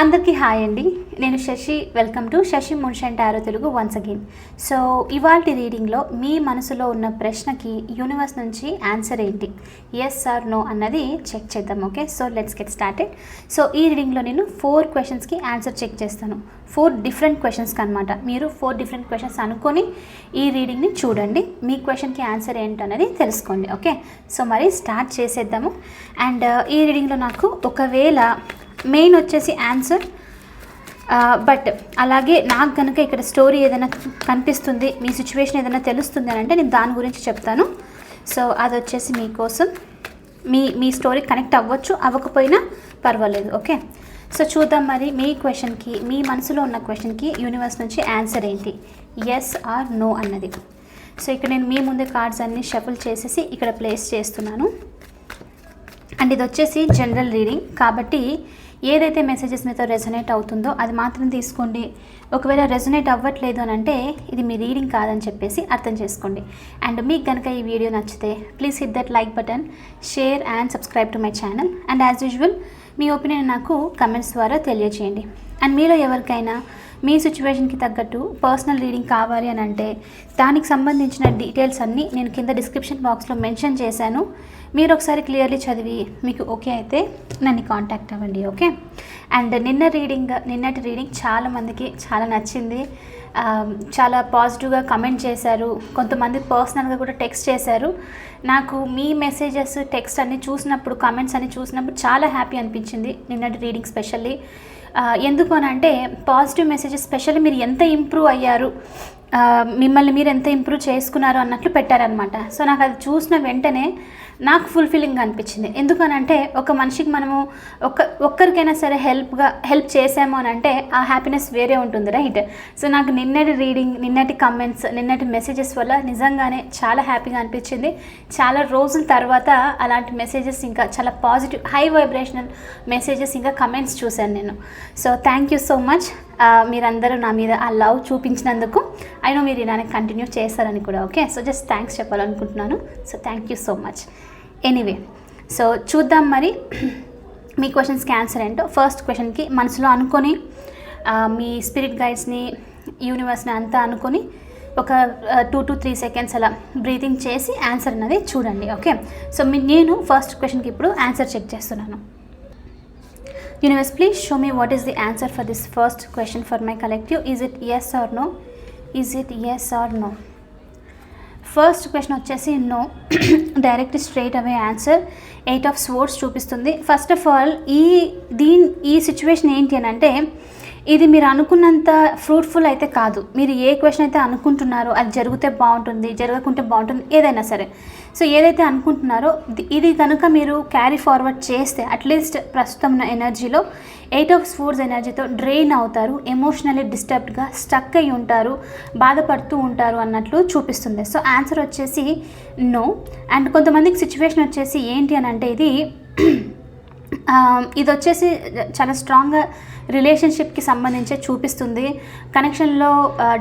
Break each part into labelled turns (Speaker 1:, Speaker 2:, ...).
Speaker 1: అందరికీ హాయ్ అండి. నేను Shashi. Welcome to Shashi మున్షన్ tarot Telugu once again so ఇవాళ రీడింగ్లో మీ మనసులో ఉన్న ప్రశ్నకి యూనివర్స్ నుంచి ఆన్సర్ ఏంటి? ఎస్ ఆర్ నో అన్నది చెక్ చేద్దాం okay so let's get started so ఈ రీడింగ్లో నేను ఫోర్ క్వశ్చన్స్కి ఆన్సర్ చెక్ చేస్తాను. ఫోర్ డిఫరెంట్ క్వశ్చన్స్కి అనమాట మీరు ఫోర్ డిఫరెంట్ క్వశ్చన్స్ అనుకొని ఈ రీడింగ్ని చూడండి. మీ క్వశ్చన్కి ఆన్సర్ ఏంటనేది తెలుసుకోండి ఓకే సో మరి స్టార్ట్ చేసేద్దాము. అండ్ uh, ఈ రీడింగ్లో నాకు ఒకవేళ మెయిన్ వచ్చేసి ఆన్సర్. బట్ అలాగే నాకు కనుక ఇక్కడ స్టోరీ ఏదైనా కనిపిస్తుంది మీ సిచ్యువేషన్ ఏదైనా తెలుస్తుంది అని అంటే నేను దాని గురించి చెప్తాను. సో అది వచ్చేసి మీకోసం. మీ మీ స్టోరీ కనెక్ట్ అవ్వచ్చు అవ్వకపోయినా పర్వాలేదు ఓకే? సో చూద్దాం మరి మీ క్వశ్చన్కి మీ మనసులో ఉన్న క్వశ్చన్కి యూనివర్స్ నుంచి ఆన్సర్ ఏంటి? ఎస్ ఆర్ నో అన్నది. సో ఇక్కడ నేను మీ ముందే కార్డ్స్ అన్నీ షఫుల్ చేసేసి ఇక్కడ ప్లేస్ చేస్తున్నాను. అండ్ ఇది వచ్చేసి జనరల్ రీడింగ్. కాబట్టి ఏదైతే మెసేజెస్ మీతో రెజొనేట్ అవుతుందో అది మాత్రం తీసుకోండి. ఒకవేళ రెజొనేట్ అవ్వట్లేదు అని అంటే ఇది మీ రీడింగ్ కాదని చెప్పేసి అర్థం చేసుకోండి. అండ్ మీకు కనుక ఈ వీడియో నచ్చితే please hit that like button share and subscribe to my channel and as usual me opinion నాకు కమెంట్స్ ద్వారా తెలియజేయండి అండ్ మీలో ఎవరికైనా మీ సిచ్యువేషన్కి తగ్గట్టు పర్సనల్ రీడింగ్ కావాలి అని అంటే దానికి సంబంధించిన డీటెయిల్స్ అన్నీ నేను కింద డిస్క్రిప్షన్ బాక్స్లో మెన్షన్ చేశాను. మీరు ఒకసారి క్లియర్లీ చదివి మీకు ఓకే అయితే నన్ను కాంటాక్ట్ అవ్వండి ఓకే? అండ్ నిన్న రీడింగ్ నిన్నటి రీడింగ్ చాలా మందికి చాలా నచ్చింది. చాలా పాజిటివ్గా కమెంట్ చేశారు. కొంతమంది పర్సనల్గా కూడా టెక్స్ట్ చేశారు. నాకు మీ మెసేజెస్ టెక్స్ట్ అన్ని చూసినప్పుడు కమెంట్స్ అన్ని చూసినప్పుడు చాలా హ్యాపీ అనిపించింది నిన్నటి రీడింగ్ స్పెషల్లీ. ఎందుకు అని అంటే పాజిటివ్ మెసేజెస్ స్పెషల్లీ మీరు ఎంత ఇంప్రూవ్ అయ్యారు మిమ్మల్ని మీరు ఎంత ఇంప్రూవ్ చేసుకున్నారు అన్నట్లు పెట్టారనమాట సో నాకు అది చూసిన వెంటనే నాకు ఫుల్ఫిల్లింగ్ అనిపించింది. ఎందుకనంటే ఒక మనిషికి మనము ఒక్క ఒక్కరికైనా సరే హెల్ప్గా హెల్ప్ చేసాము అని అంటే ఆ హ్యాపీనెస్ వేరే ఉంటుంది రైట్ సో నాకు నిన్నటి రీడింగ్ నిన్నటి కమెంట్స్ నిన్నటి మెసేజెస్ వల్ల నిజంగానే చాలా హ్యాపీగా అనిపించింది. చాలా రోజుల తర్వాత అలాంటి మెసేజెస్ ఇంకా చాలా పాజిటివ్ హై వైబ్రేషనల్ మెసేజెస్ ఇంకా కమెంట్స్ చూశాను నేను. So thank you so much మీరందరూ నా మీద ఆ లవ్ చూపించినందుకు. అయినో మీరు ఇలానే కంటిన్యూ చేస్తారని కూడా ఓకే సో జస్ట్ థ్యాంక్స్ చెప్పాలనుకుంటున్నాను. So thank you so much anyway so చూద్దాం మరి మీ క్వశ్చన్స్కి ఆన్సర్ ఏంటో. ఫస్ట్ క్వశ్చన్కి మనసులో అనుకొని మీ స్పిరిట్ గైడ్స్ని యూనివర్స్ని అంతా అనుకొని ఒక టూ టు త్రీ సెకండ్స్ అలా బ్రీతింగ్ చేసి ఆన్సర్ అన్నది చూడండి ఓకే సో మీ నేను ఫస్ట్ క్వశ్చన్కి ఇప్పుడు ఆన్సర్ చెక్ చేస్తున్నాను. Universe please show me what is the answer for this first question for my collective is it yes or no is it yes or no first question వచ్చేసి no. Direct straight away answer eight of swords చూపిస్తుంది. First of all ఈ దీని ఈ situation ఏంటి అని అంటే ఇది మీరు అనుకున్నంత ఫ్రూట్ఫుల్ అయితే కాదు. మీరు ఏ క్వశ్చన్ అయితే అనుకుంటున్నారో అది జరిగితే బాగుంటుంది జరగకుంటే బాగుంటుంది ఏదైనా సరే. సో ఏదైతే అనుకుంటున్నారో ఇది కనుక మీరు క్యారీ ఫార్వర్డ్ చేస్తే అట్లీస్ట్ ప్రస్తుతం ఉన్న ఎనర్జీలో ఎయిట్ ఆఫ్ స్పోర్ట్స్ ఎనర్జీతో డ్రెయిన్ అవుతారు ఎమోషనల్లీ డిస్టర్బ్డ్గా స్టక్ అయి ఉంటారు బాధపడుతూ ఉంటారు అన్నట్లు చూపిస్తుంది. సో ఆన్సర్ వచ్చేసి నో. అండ్ కొంతమందికి సిచ్యువేషన్ వచ్చేసి ఏంటి అని అంటే ఇది ఇది వచ్చేసి చాలా స్ట్రాంగ్గా రిలేషన్షిప్కి సంబంధించి చూపిస్తుంది. కనెక్షన్లో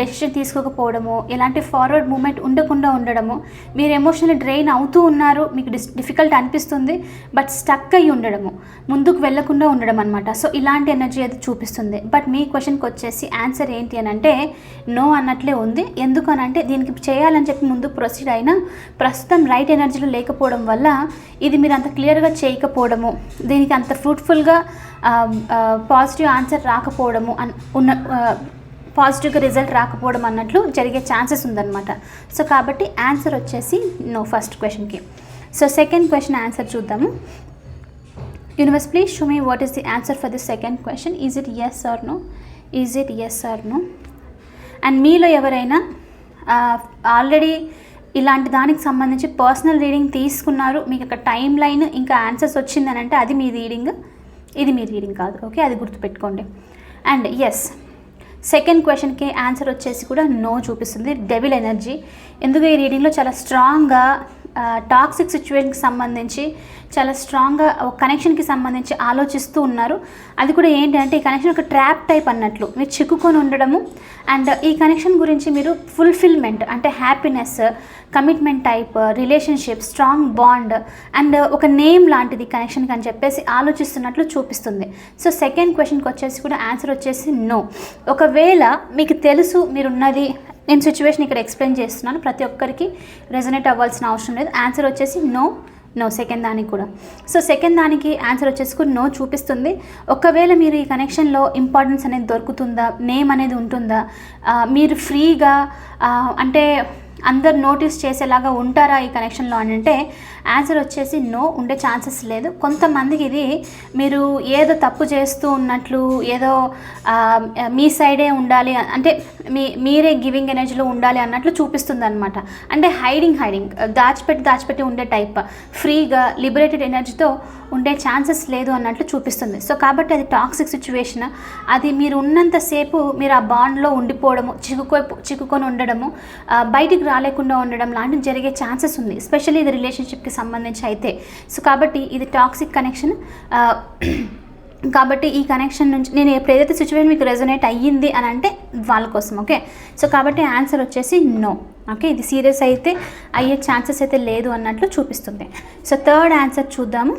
Speaker 1: డెసిషన్ తీసుకోకపోవడము ఎలాంటి ఫార్వర్డ్ మూమెంట్ ఉండకుండా ఉండడము మీరు ఎమోషనల్ డ్రెయిన్ అవుతూ ఉన్నారు మీకు డిస్ డిఫికల్ట్ అనిపిస్తుంది బట్ స్టక్ అయ్యి ఉండడము ముందుకు వెళ్ళకుండా ఉండడం అనమాట సో ఇలాంటి ఎనర్జీ అది చూపిస్తుంది. బట్ మీ క్వశ్చన్కి వచ్చేసి ఆన్సర్ ఏంటి అని అంటే నో అన్నట్లే ఉంది. ఎందుకు అని అంటే దీనికి చేయాలని చెప్పి ముందు ప్రొసీడ్ అయినా ప్రస్తుతం రైట్ ఎనర్జీలో లేకపోవడం వల్ల ఇది మీరు అంత క్లియర్గా చేయకపోవడము దీనికి అంత ఫ్రూట్ఫుల్గా పాజిటివ్ ఆన్సర్ రాకపోవడము అన్ ఉన్న పాజిటివ్గా రిజల్ట్ రాకపోవడం అన్నట్లు జరిగే ఛాన్సెస్ ఉందన్నమాట. సో కాబట్టి ఆన్సర్ వచ్చేసి నో ఫస్ట్ క్వశ్చన్కి సో సెకండ్ క్వశ్చన్ ఆన్సర్ చూద్దాము. Universe please show me what is the answer for the second question is it yes or no is it yes or no and మీలో ఎవరైనా already ఇలాంటి దానికి సంబంధించి personal reading తీసుకున్నారు మీకు అక్కడ టైం లైన్ ఇంకా ఆన్సర్స్ వచ్చిందనంటే అది మీ రీడింగ్ ఇది మీ రీడింగ్ కాదు ఓకే అది గుర్తుపెట్టుకోండి. అండ్ ఎస్ సెకండ్ క్వశ్చన్కి ఆన్సర్ వచ్చేసి కూడా నో చూపిస్తుంది. డెవిల్ ఎనర్జీ ఎందుకు ఈ రీడింగ్లో చాలా స్ట్రాంగ్గా టాక్సిక్ సిచ్యువేషన్కి సంబంధించి చాలా స్ట్రాంగ్గా ఒక కనెక్షన్కి సంబంధించి ఆలోచిస్తూ ఉన్నారు. అది కూడా ఏంటి అంటే ఈ కనెక్షన్ ఒక ట్రాప్ టైప్ అన్నట్లు. మీరు చిక్కుకొని ఉండడము అండ్ ఈ కనెక్షన్ గురించి మీరు ఫుల్ఫిల్మెంట్ అంటే happiness commitment type relationship strong bond and ఒక నేమ్ లాంటిది కనెక్షన్కి అని చెప్పేసి ఆలోచిస్తున్నట్లు చూపిస్తుంది. సో సెకండ్ క్వశ్చన్కి వచ్చేసి కూడా ఆన్సర్ వచ్చేసి నో ఒకవేళ మీకు తెలుసు మీరున్నది నేను సిచ్యువేషన్ ఇక్కడ ఎక్స్ప్లెయిన్ చేస్తున్నాను. ప్రతి ఒక్కరికి రెజనేట్ అవ్వాల్సిన అవసరం లేదు. ఆన్సర్ వచ్చేసి నో నో సెకండ్ దానికి కూడా. సో సెకండ్ దానికి ఆన్సర్ వచ్చేసి నో చూపిస్తుంది. ఒకవేళ మీరు ఈ కనెక్షన్లో ఇంపార్టెన్స్ అనేది దొరుకుతుందా? నేమ్ అనేది ఉంటుందా? మీరు ఫ్రీగా అంటే అందరు నోటీస్ చేసేలాగా ఉంటారా ఈ కనెక్షన్లో అని అంటే ఆన్సర్ వచ్చేసి నో ఉండే ఛాన్సెస్ లేదు. కొంతమందికి ఇది మీరు ఏదో తప్పు చేస్తూ ఉన్నట్లు ఏదో మీ సైడే ఉండాలి అంటే మీ మీరే గివింగ్ ఎనర్జీలో ఉండాలి అన్నట్లు చూపిస్తుంది అనమాట అంటే హైడింగ్ హైడింగ్ దాచిపెట్టి దాచిపెట్టి ఉండే టైప్ ఫ్రీగా లిబరేటెడ్ ఎనర్జీతో ఉండే ఛాన్సెస్ లేదు అన్నట్లు చూపిస్తుంది. సో కాబట్టి అది టాక్సిక్ సిచ్యువేషన్. అది మీరు ఉన్నంతసేపు మీరు ఆ బాండ్లో ఉండిపోవడము చిక్కుకో చిక్కుకొని ఉండడము బయటికి బయటికి రాలేకుండా ఉండడం లాంటివి జరిగే ఛాన్సెస్ ఉంది స్పెషల్లీ ఇది రిలేషన్షిప్కి సంబంధించి అయితే. సో కాబట్టి ఇది టాక్సిక్ కనెక్షన్ కాబట్టి ఈ కనెక్షన్ నుంచి నేను ఎప్పుడు ఏదైతే సిచ్యువేషన్ మీకు రెజొనేట్ అయ్యింది అని అంటే వాళ్ళ కోసం ఓకే సో కాబట్టి ఆన్సర్ వచ్చేసి నో ఓకే ఇది సీరియస్ అయితే అయ్యే ఛాన్సెస్ అయితే లేదు అన్నట్లు చూపిస్తుంది. సో థర్డ్ ఆన్సర్ చూద్దాము.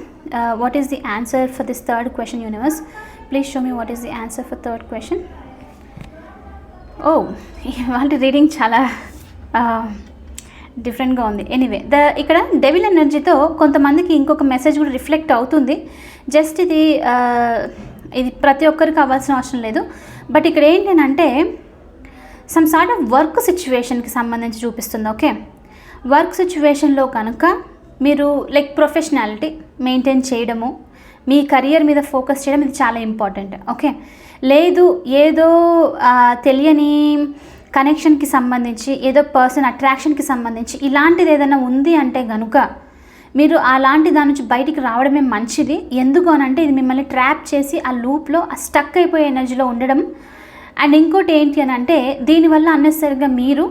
Speaker 1: What is the answer for this third question universe please show me what is the answer for third question ఓ ఇవాళ రీడింగ్ చాలా డిఫరెంట్గా ఉంది. ఎనీవే ద ఇక్కడ డెవిల్ ఎనర్జీతో కొంతమందికి ఇంకొక మెసేజ్ కూడా రిఫ్లెక్ట్ అవుతుంది. జస్ట్ ఇది ఇది ప్రతి ఒక్కరికి అవ్వాల్సిన అవసరం లేదు. బట్ ఇక్కడ ఏంటంటే సమ్ సార్ట్ ఆఫ్ వర్క్ సిచ్యువేషన్కి సంబంధించి చూపిస్తుంది ఓకే వర్క్ సిచ్యువేషన్లో కనుక మీరు లైక్ ప్రొఫెషనాలిటీ మెయింటైన్ చేయడము మీ కెరియర్ మీద ఫోకస్ చేయడం ఇది చాలా ఇంపార్టెంట్ ఓకే లేదు ఏదో తెలియని కనెక్షన్కి సంబంధించి ఏదో పర్సన్ అట్రాక్షన్కి సంబంధించి ఇలాంటిది ఏదైనా ఉంది అంటే కనుక మీరు అలాంటి దాని నుంచి బయటికి రావడమే మంచిది. ఎందుకు అని అంటే ఇది మిమ్మల్ని ట్రాప్ చేసి ఆ లూప్లో ఆ స్టక్ అయిపోయే ఎనర్జీలో ఉండడం. అండ్ ఇంకోటి ఏంటి అని అంటే దీనివల్ల అన్నెసరిగా మీరు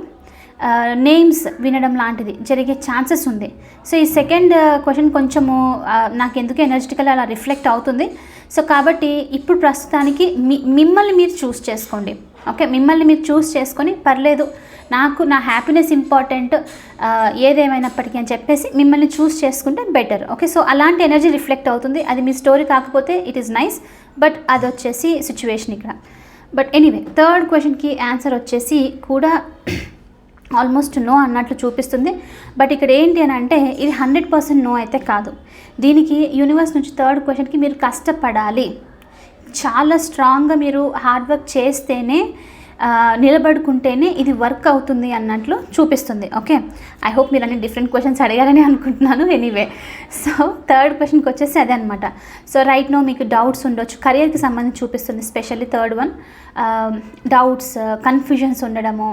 Speaker 1: నేమ్స్ వినడం లాంటిది జరిగే ఛాన్సెస్ ఉంది. సో ఈ సెకండ్ క్వశ్చన్ కొంచెము నాకు ఎందుకు ఎనర్జెటికల్ అలా రిఫ్లెక్ట్ అవుతుంది. సో కాబట్టి ఇప్పుడు ప్రస్తుతానికి మిమ్మల్ని మీరు చూస్ చేసుకోండి. ఓకే మిమ్మల్ని మీరు చూస్ చేసుకొని పర్లేదు నాకు నా హ్యాపీనెస్ ఇంపార్టెంట్ ఏదేమైనప్పటికీ అని చెప్పేసి మిమ్మల్ని చూస్ చేసుకుంటే బెటర్. ఓకే సో అలాంటి ఎనర్జీ రిఫ్లెక్ట్ అవుతుంది. అది మీ స్టోరీ కాకపోతే ఇట్ ఈస్ నైస్ బట్ అది వచ్చేసి సిచ్యువేషన్ ఇక్కడ. బట్ ఎనీవే థర్డ్ క్వశ్చన్కి ఆన్సర్ వచ్చేసి కూడా ఆల్మోస్ట్ నో అన్నట్లు చూపిస్తుంది. బట్ ఇక్కడ ఏంటి అని అంటే ఇది హండ్రెడ్ పర్సెంట్ నో అయితే కాదు. దీనికి యూనివర్స్ నుంచి థర్డ్ క్వశ్చన్కి మీరు కష్టపడాలి. చాలా స్ట్రాంగ్గా మీరు హార్డ్ వర్క్ చేస్తేనే నిలబడుకుంటేనే ఇది వర్క్ అవుతుంది అన్నట్లు చూపిస్తుంది. ఓకే? ఐ హోప్ మీరు అన్ని డిఫరెంట్ క్వశ్చన్స్ అడిగారని అనుకుంటున్నాను ఎనీవే సో థర్డ్ క్వశ్చన్కి వచ్చేసి అదే అనమాట సో రైట్ నో మీకు డౌట్స్ ఉండొచ్చు. కెరియర్కి సంబంధించి చూపిస్తుంది specially third one doubts confusions ఉండడము.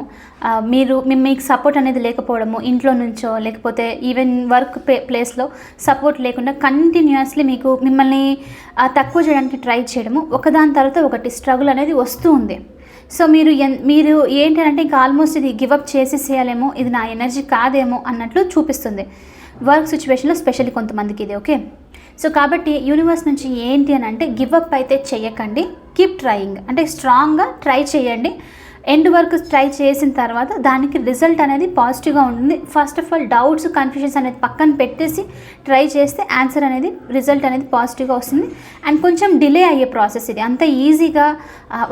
Speaker 1: మీరు మీకు సపోర్ట్ అనేది లేకపోవడము ఇంట్లో నుంచో లేకపోతే ఈవెన్ వర్క్ ప్లేస్లో సపోర్ట్ లేకుండా కంటిన్యూస్లీ మీకు మిమ్మల్ని తక్కువ చేయడానికి ట్రై చేయడము. ఒకదాని తర్వాత ఒకటి స్ట్రగుల్ అనేది వస్తూ ఉంది. సో మీరు ఎన్ మీరు ఏంటంటే ఇంకా ఆల్మోస్ట్ ఇది గివప్ చేసేసేయాలేమో ఇది నా ఎనర్జీ కాదేమో అన్నట్లు చూపిస్తుంది. వర్క్ సిచ్యువేషన్లో స్పెషల్లీ కొంతమందికి ఇది ఓకే సో కాబట్టి యూనివర్స్ నుంచి ఏంటి అని అంటే గివప్ అయితే చేయకండి కీప్ ట్రయింగ్ అంటే స్ట్రాంగ్గా ట్రై చేయండి ఎండ్ వరకు ట్రై చేసిన తర్వాత దానికి రిజల్ట్ అనేది పాజిటివ్గా ఉంటుంది. First of all doubts confusions అనేది పక్కన పెట్టేసి ట్రై చేస్తే ఆన్సర్ అనేది రిజల్ట్ అనేది పాజిటివ్గా వస్తుంది. అండ్ కొంచెం డిలే అయ్యే ప్రాసెస్ ఇది. అంత ఈజీగా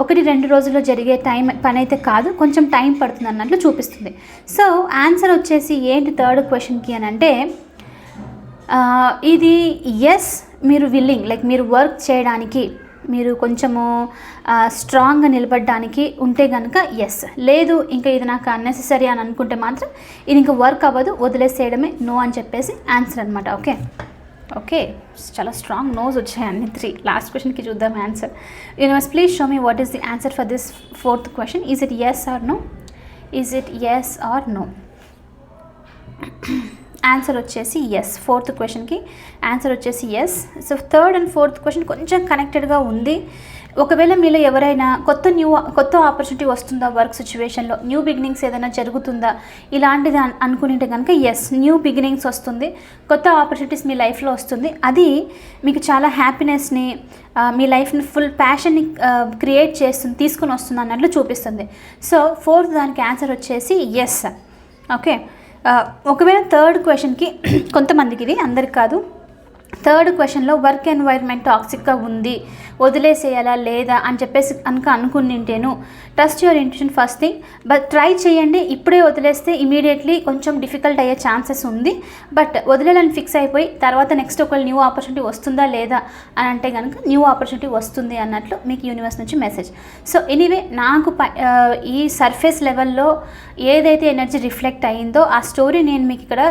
Speaker 1: ఒకటి రెండు రోజుల్లో జరిగే టైం పని అయితే కాదు. కొంచెం టైం పడుతుంది అన్నట్లు చూపిస్తుంది. సో ఆన్సర్ వచ్చేసి ఏంటి థర్డ్ క్వశ్చన్కి అని అంటే ఇది ఎస్ మీరు విల్లింగ్ లైక్ మీరు వర్క్ చేయడానికి మీరు కొంచెము స్ట్రాంగ్గా నిలబడడానికి ఉంటే కనుక ఎస్ లేదు ఇంకా ఇది నాకు అన్నెసెసరీ అని అనుకుంటే మాత్రం ఇది ఇంకా వర్క్ అవ్వదు వదిలేసేయడమే నో అని చెప్పేసి ఆన్సర్ అనమాట ఓకే ఓకే చాలా స్ట్రాంగ్ నోస్ వచ్చాయి అన్ని త్రీ లాస్ట్ క్వశ్చన్కి చూద్దాం answer universe please show me what is the answer for this fourth question is it yes or no is it yes or no answer వచ్చేసి yes fourth క్వశ్చన్కి answer వచ్చేసి yes so third and fourth question కొంచెం కనెక్టెడ్గా ఉంది. ఒకవేళ మీలో ఎవరైనా కొత్త న్యూ కొత్త ఆపర్చునిటీ వస్తుందా వర్క్ సిచ్యువేషన్లో న్యూ బిగినింగ్స్ ఏదైనా జరుగుతుందా? ఇలాంటిది అన్- అనుకుంటే కనుక ఎస్ న్యూ బిగినింగ్స్ వస్తుంది. కొత్త ఆపర్చునిటీస్ మీ లైఫ్లో వస్తుంది. అది మీకు చాలా హ్యాపీనెస్ని మీ లైఫ్ని ఫుల్ ప్యాషన్ని క్రియేట్ చేస్తుంది తీసుకుని వస్తుంది అన్నట్లు చూపిస్తుంది. సో ఫోర్త్ దానికి ఆన్సర్ వచ్చేసి ఎస్ ఓకే ఒకవేళ థర్డ్ క్వశ్చన్కి కొంతమందికి ఇది అందరికి కాదు. థర్డ్ క్వశ్చన్లో వర్క్ ఎన్వైర్న్మెంట్ టాక్సిక్గా ఉంది. వదిలేసేయాలా లేదా అని చెప్పేసి కనుక అనుకునింటేను trust your intuition first thing but try చేయండి. ఇప్పుడే వదిలేస్తే ఇమీడియట్లీ కొంచెం డిఫికల్ట్ అయ్యే ఛాన్సెస్ ఉంది. బట్ వదిలేయాలని ఫిక్స్ అయిపోయి తర్వాత నెక్స్ట్ ఒకవేళ న్యూ ఆపర్చునిటీ వస్తుందా లేదా అని అంటే కనుక న్యూ ఆపర్చునిటీ వస్తుంది అన్నట్లు మీకు యూనివర్స్ నుంచి మెసేజ్ సో ఎనీవే నాకు ఈ సర్ఫేస్ లెవెల్లో ఏదైతే ఎనర్జీ రిఫ్లెక్ట్ అయ్యిందో ఆ స్టోరీ నేను మీకు ఇక్కడ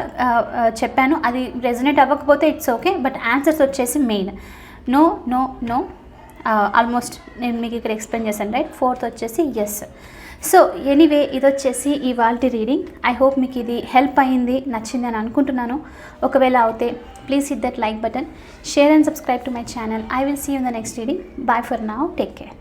Speaker 1: చెప్పాను. అది రెజనేట్ అవ్వకపోతే ఇట్స్ ఓకే బట్ ఆన్సర్స్ వచ్చేసి main no no no almost నేను మీకు ఇక్కడ ఎక్స్ప్లెయిన్ చేశాను రైట్ ఫోర్త్ వచ్చేసి ఎస్ సో ఎనీవే ఇది వచ్చేసి ఇవాళ రీడింగ్ ఐ హోప్ మీకు ఇది హెల్ప్ అయ్యింది నచ్చింది అని అనుకుంటున్నాను. ఒకవేళ అవుతే please hit that like button share and subscribe to my channel I will see in the next reading bye for now take care